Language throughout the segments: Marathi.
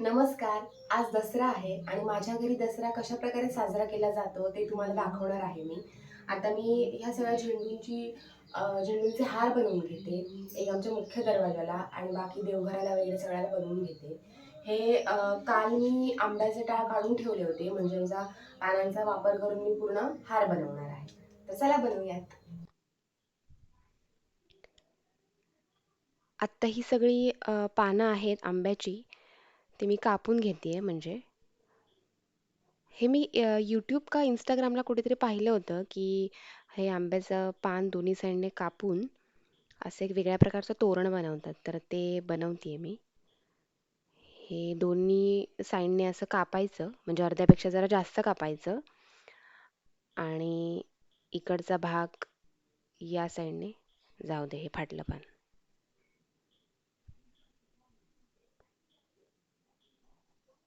नमस्कार. आज दसरा आहे आणि माझ्या घरी दसरा कशा प्रकारे साजरा केला जातो ते तुम्हाला दाखवणार आहे मी. आता मी ह्या सगळ्या झेंडूंची झेंडूंचे हार बनवून घेते. एक आमच्या मुख्य दरवाजाला आणि बाकी देवघराला वगैरे सगळ्याला बनवून घेते. हे काल मी आंब्याचे टाळ काढून ठेवले होते. म्हणजे आमचा पानांचा वापर करून मी पूर्ण हार बनवणार आहे. तर चला बनवूयात. आत्ता ही सगळी पानं आहेत आंब्याची. ते मी कापून घेते आहे म्हणजे. हे मी यूट्यूब का इंस्टाग्रामला कुठेतरी पाहिलं होतं की हे आंब्याचं पान दोन्ही साईडने कापून असं एक वेगळ्या प्रकारचं तोरण बनवतात. तर ते बनवते आहे मी. हे दोन्ही साईडने असं कापायचं म्हणजे अर्ध्यापेक्षा जरा जास्त कापायचं. आणि इकडचा भाग या साईडने जाऊ दे हे फाटलं पान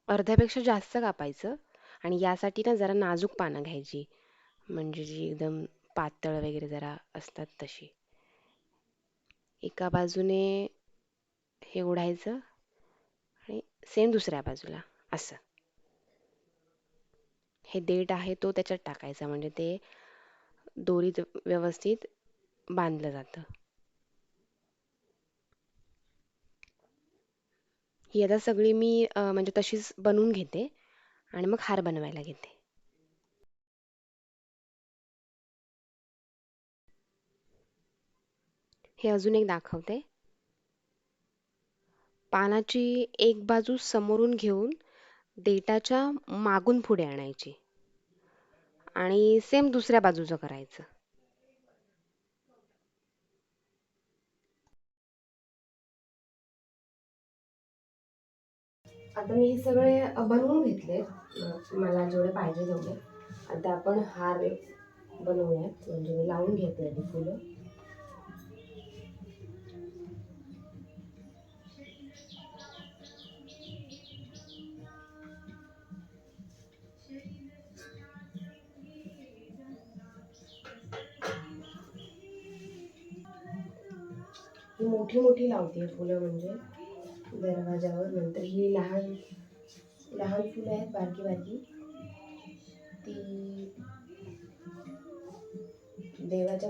अर्ध्यापेक्षा जास्त कापायचं आणि यासाठी ना जरा नाजूक पानं घ्यायची. म्हणजे जी एकदम पातळ वगैरे जरा असतात तशी. एका बाजूने हे ओढायचं आणि सेम दुसऱ्या बाजूला असं. हे देठ आहे तो त्याच्यात टाकायचा. म्हणजे ते दोरीत व्यवस्थित बांधलं जातं. ही आता सगळी मी म्हणजे तशीच बनवून घेते आणि मग हार बनवायला घेते. हे अजून एक दाखवते. पानाची एक बाजू समोरून घेऊन देठाच्या मागून पुढे आणायची आणि सेम दुसऱ्या बाजूचं करायचं. आता मी हे सगळे बनवून घेतले. मला जेवढे पाहिजे तेवढे. आता आपण हार बनवूयात. म्हणजे मी लावून घेते आधी फुलं. ही मोठी मोठी लावते फुलं म्हणजे. दरवाजावर नंतर ही लहान लहान फुलं आहेत बारकी बारकी. ती देवाच्या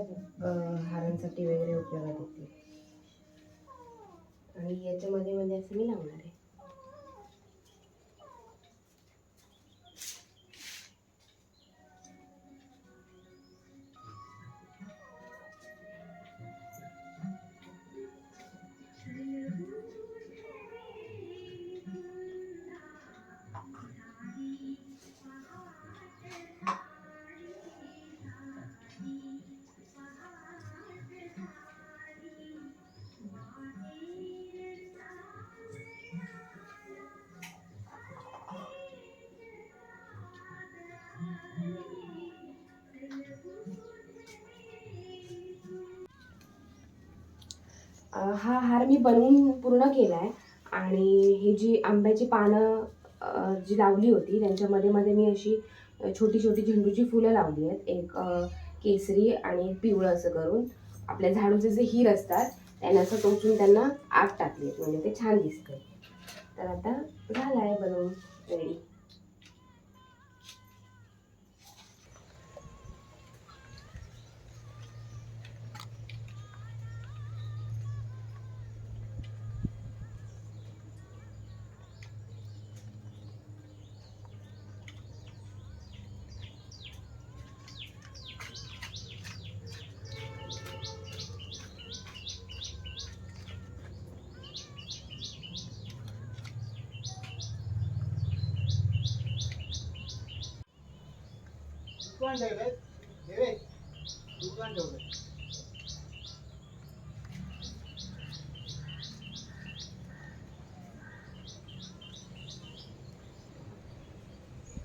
हारांसाठी वगैरे उपयोगात येते आणि याच्यामध्ये मध्ये असं मी लावणार आहे. हा हार मी बनवून पूर्ण केला आहे आणि ही जी आंब्याची पानं जी लावली होती त्यांच्यामध्ये मध्ये मी अशी छोटी छोटी झेंडूची फुलं लावली आहेत. एक केसरी आणि पिवळं असं करून आपल्या झाडूचे जे हिर असतात त्यांना असं टोचून त्यांना आग टाकली आहेत. म्हणजे ते छान दिसते तर आता झालं आहे बनवून रेडी दुकान ठेवलंय देवे दुकान ठेवलंय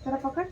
जरा पकड.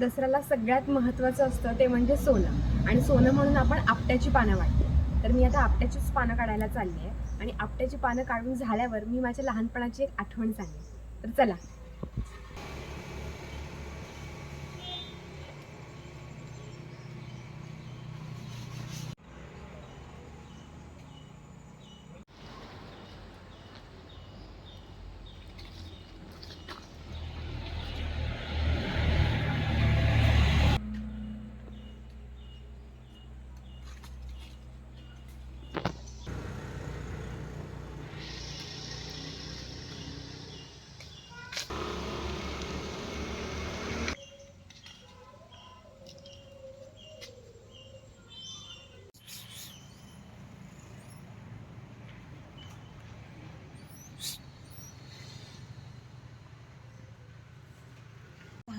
दसऱ्याला सगळ्यात महत्त्वाचं असतं ते म्हणजे सोनं. आणि सोनं म्हणून आपण आपट्याची पानं वाटतो. तर मी आता आपट्याचीच पानं काढायला चालली आहे आणि आपट्याची पानं काढून झाल्यावर मी माझ्या लहानपणाची एक आठवण सांगेन. तर चला.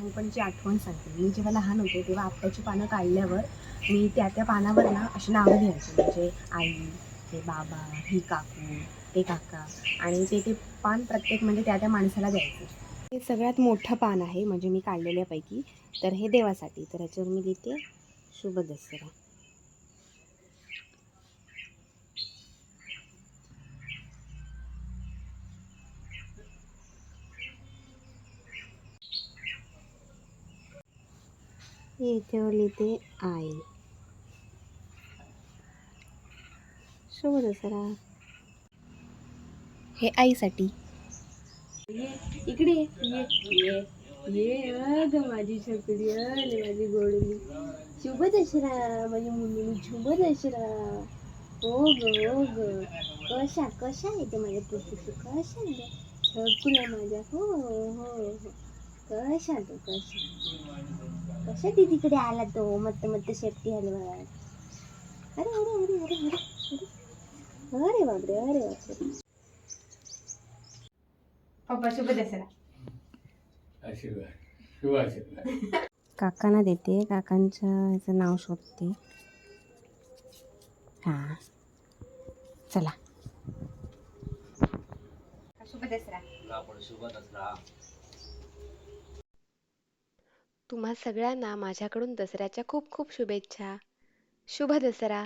हो, लहानपणीची आठवण सांगते. मी जेव्हा लहान होते तेव्हा आपट्याची पानं काढल्यावर मी त्या त्या पानावर ना अशी नावं लिहायची. म्हणजे आई हे बाबा ही काकू ते काका आणि ते ते पान प्रत्येक म्हणजे त्या त्या माणसाला द्यायचं. हे सगळ्यात मोठं पान आहे म्हणजे मी काढलेल्यापैकी. तर हे देवासाठी. तर ह्याच्यावर मी लिहिते शुभ दसरा. हे लिहिते आई शुभ दसरा हे आईसाठी. इकडे ये ये ये अग माझी छकडी अरे माझी गोडली शुभ दसरा माझी मुलीनी शुभ दसरा हो ग हो ग. कशा कशा आहे ते माझ्या पुस्तक? कशा तुला माझ्या. हो हो हो. कशा तो कशा? कशा ती तिकडे आला तो? मत मत शेपटी हलवा अरे अरे अरे अरे अरे अरे. बापरे अरे बापरे. पप्पा शुभ दसरा. शुभ आशीर्वाद काकांना देते काकांच्या ह्याचं नाव शोधते. हां. चला. शुभ दसरा. तुम्हा सगळ्यांना माझ्याकडून दसऱ्याच्या खूप खूप शुभेच्छा. शुभ दसरा.